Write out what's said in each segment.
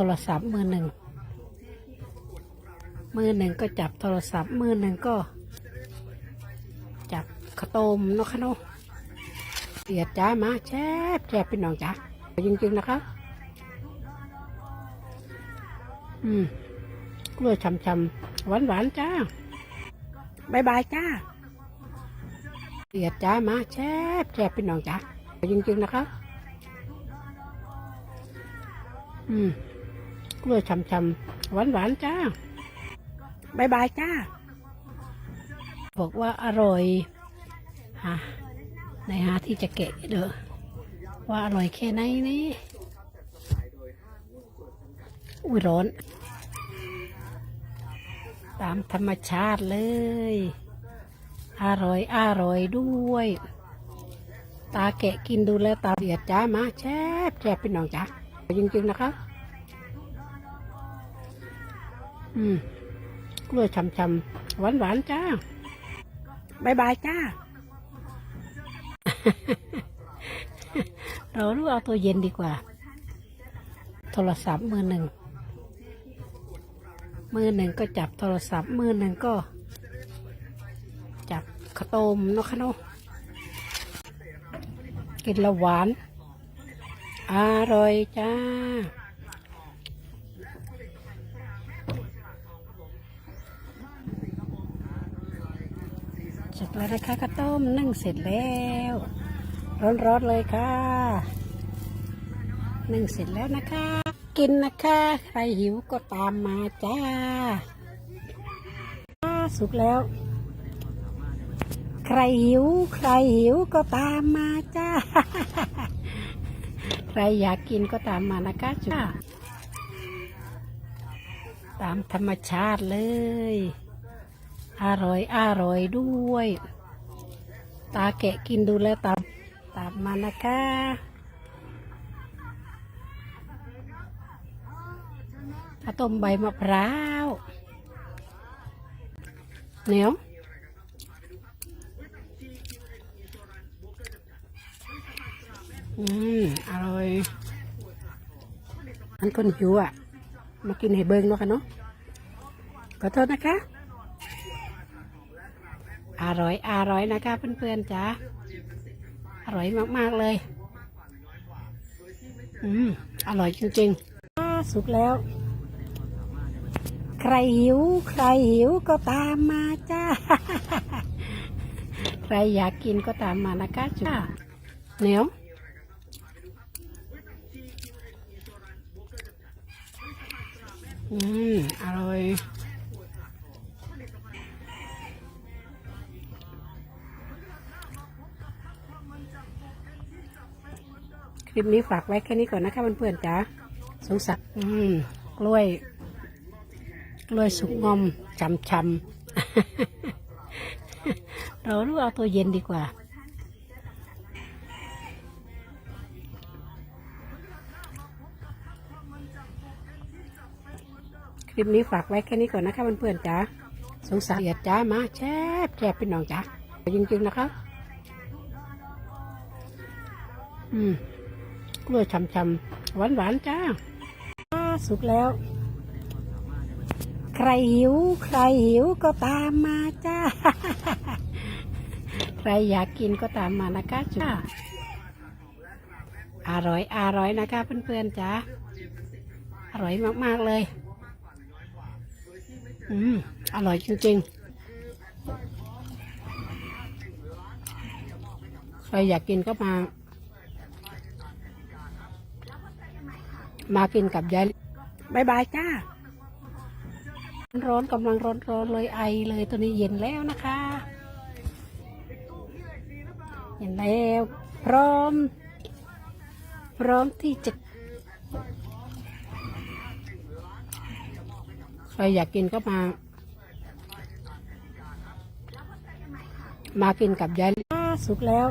ทรศัพท์มือหนึ่งมือหนึ่งก็จับโทรศัพท์มือหนึ่งก็ จับข้าวต้มเนาะค่ะเนาะเสียดจ้ามาแช่บแช่บเป็นน้องจ้าจริงๆนะครับอืมกล้วยช่ำๆหวานๆจ้าบายบายจ้าเสียดจ้ามาแช่บแช่บเป็นน้องจ้าจริงๆนะครับอืม กล้วยช่ำๆหวานๆจ้าบายบายจ้า บอกว่าอร่อยฮะในหาที่จะเกะเด้อว่าอร่อยแค่ไหนนี่อุ้ยร้อน ตามธรรมชาติเลย อร่อยอร่อยด้วย ตาแกะกินดูแล้วตาเดียดจ้ามาแช่บแช่บเป็นน้องจ้าจริงๆนะครับ อืมกล้วยช่ำๆหวานๆจ้าบายบายจ้า เรารู้เอาตัวเย็นดีกว่า โทรศัพท์มือหนึ่ง มือหนึ่งก็จับโทรศัพท์ มือหนึ่งก็ จับข้าวต้มเนาะคะเนาะกินละหวาน อร่อยจ้า สร็จแล้วนะคะข้าวต้มนึ่งเสร็จแล้ว ร้อนๆเลยค่ะ นึ่งเสร็จแล้วนะคะ กินนะคะ ใครหิวก็ตามมาจ้าอ่าสุกแล้ว ใครหิว ใครหิวก็ตามมาจ้า ใครอยากกินก็ตามมานะคะจ้าตามธรรมชาติเลย อร่อยอร่อยด้วย ตาแกะกินดูแล้วตามตามมานะคะข้าวต้มใบมะพร้าวเหนียวอืม อร่อยอันคนหิวอะ มากินให้เบิงเนาะค่ะเนาะขอโทษนะคะ อร่อยอร่อยนะคะเพื่อนๆจ้าอร่อยมากๆเลย อืม อร่อยจริงๆสุกแล้ว ใครหิว ใครหิวก็ตามมาจ้า ใครอยากกินก็ตามมานะคะจ้าเหนียวอืม อร่อย ลิปนี้ฝากไว้แค่นี้ก่อนนะคะเพื่อนๆจ้าสงสัยอืมกล้วย กล้วยสุกงอมชำๆเรารู้เอาตัวเย็นดีกว่า คลิปนี้ฝากไว้แค่นี้ก่อนนะคะเพื่อนๆจ้าสงสารเดียดจ้ามาแช่บแช่บเป็นน้องจ้าจริงๆนะครับอืม กล้วยช่ำๆหวานๆจ้าอ่าสุกแล้ว ใครหิว ใครหิวก็ตามมาจ้า ใครอยากกินก็ตามมานะคะจ้าอร่อยอร่อยนะคะ เพื่อนๆจ้าอร่อยมากๆเลย อืม อร่อยจริงๆ ใครอยากกินก็มา มากินกับยายบายบายจ้า ร้อนกำลังร้อนร้อนเลยไอเลยตัวนี้เย็นแล้วนะคะ เย็นแล้ว พร้อม พร้อมที่จะใครอยากกินก็มา มากินกับยายอ่าสุกแล้ว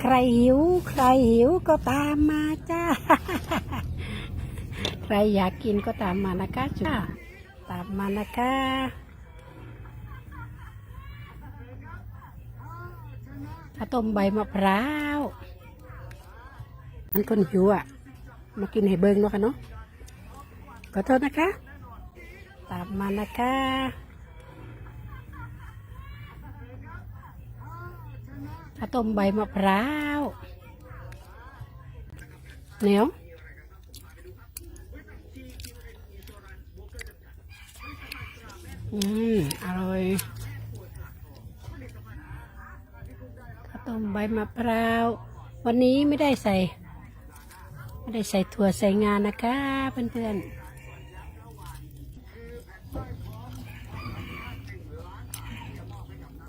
ใครหิว ใครหิวก็ตามมาจ้า ใครอยากกินก็ตามมานะคะจ้าตามมานะคะข้าวต้มใบมะพร้าวอันคนหิวอะ มากินให้เบิ้งเนาะค่ะเนาะ ขอโทษนะคะ ตามมานะคะ ข้าวต้มใบมะพร้าวเหนียวอืม อร่อยข้าวต้มใบมะพร้าว วันนี้ไม่ได้ใส่ ไม่ได้ใส่ถั่วใส่งานนะคะเพื่อนๆ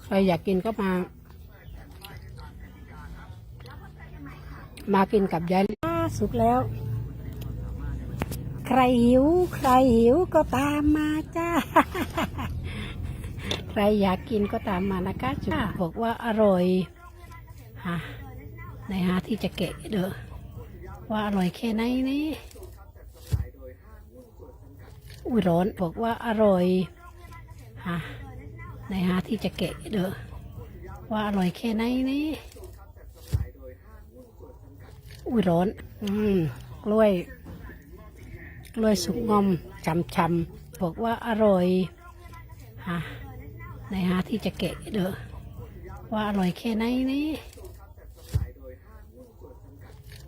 ใครอยากกินก็มา มากินกับยายอ่าสุกแล้ว ใครหิว ใครหิวก็ตามมาจ้า ใครอยากกินก็ตามมานะคะจ้าบอกว่าอร่อยฮะในหาที่จะเกะเด้อว่าอร่อยแค่ไหนนี่อุ้ยร้อนบอกว่าอร่อยฮะในหาที่จะเกะเด้อว่าอร่อยแค่ไหนนี่ อุ้ยร้อน อืมกล้วย กล้วยสุกงอมชำชำๆบอกว่าอร่อยฮะในหาที่จะเกะเด้อว่าอร่อยแค่ไหนนี่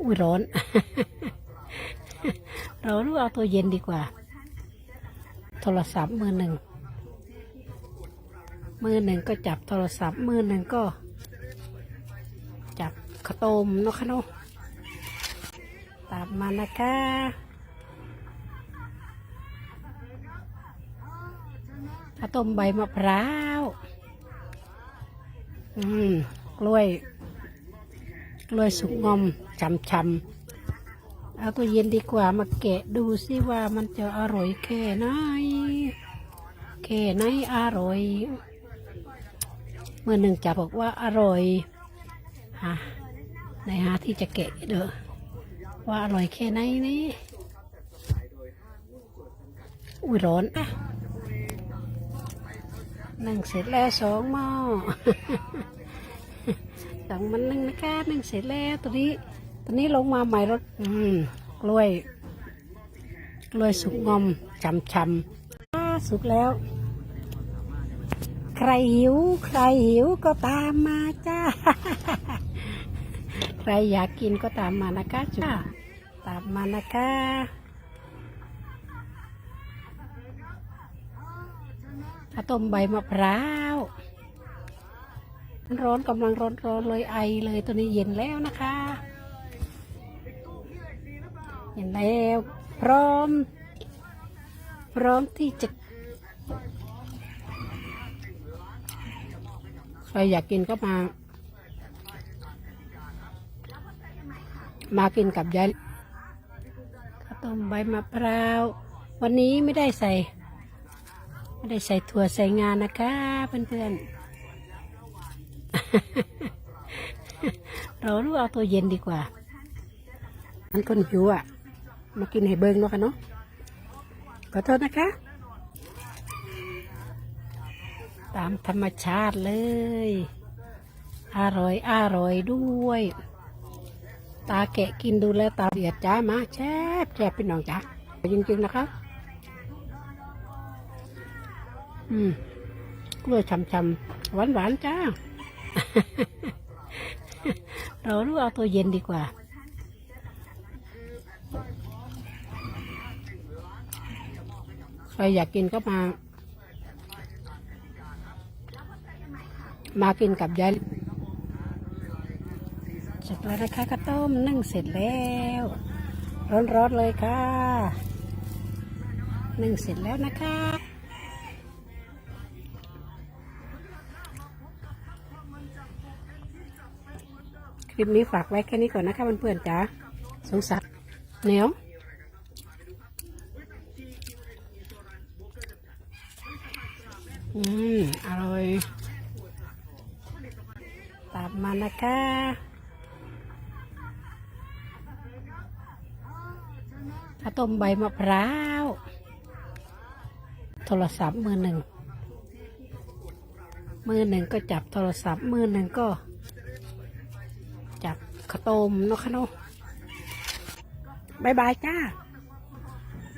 อุ้ยร้อน เรารู้เอาตัวเย็นดีกว่า โทรศัพท์มือหนึ่ง มือหนึ่งก็จับโทรศัพท์มือหนึ่งก็ จับข้าวต้มเนาะคะเนาะตามมานะคะข้าวต้มใบมะพร้าว อืม กล้วย กล้วยสุกงอมชำชำๆ เอาตัวเย็นดีกว่ามาแกะดูสิว่ามันจะอร่อยแค่ไหน แค่ไหนอร่อย เมื่อหนึ่งจะบอกว่าอร่อยฮะในหาที่จะแกะเด้อ ว่าอร่อยแค่ไหนนี่อุ้ยร้อนอะนึ่งเสร็จแล้วสองหม้อสองมันนึ่งนะคะนึ่งเสร็จแล้วตัวนี้ตัวนี้ลงมาใหม่รถอืมกล้วยกล้วยสุกงอมชำชำสุกแล้ว ใครหิว ใครหิวก็ตามมาจ้า รอยากกินก็ตามมานะคะจ้าตามมานะคะข้าวต้มใบมะพร้าวร้อนกำลังร้อนร้อนเลยไอเลยตัวนี้เย็นแล้วนะคะเย็นแล้ว พร้อม พร้อมที่จะใครอยากกินก็มา มากินกับยายข้าวต้มใบมะพร้าว วันนี้ไม่ได้ใส่ ไม่ได้ใส่ถั่วใส่งานนะคะเพื่อนๆ เรารู้เอาตัวเย็นดีกว่า มันคนหิวอะ มากินให้เบิ้งเนาะค่ะเนาะ ขอโทษนะคะ ตามธรรมชาติเลย อร่อยอร่อยด้วย ตาแกะกินดูแลตาเดียดจ้ามาแซ่บแซ่บเป็นน้องจ้าจริงๆนะคะอืมกล้วยชำชำหวานหวานๆจ้า เรารู้เอาตัวเย็นดีกว่าใครอยากกินก็มา มากินกับยาย แล้วนะคะข้าวต้มนึ่งเสร็จแล้ว ร้อนๆเลยค่ะ นึ่งเสร็จแล้วนะคะ คลิปนี้ฝากไว้แค่นี้ก่อนนะคะเพื่อนๆจ๋าสงสารเหนียวอืม อร่อย ตามมานะคะ ข้าวต้มใบมะพร้าว โทรศัพท์มือหนึ่ง มือหนึ่งก็จับโทรศัพท์ มือหนึ่งก็ จับข้าวต้มเนาะค่ะเนาะบายบายจ้า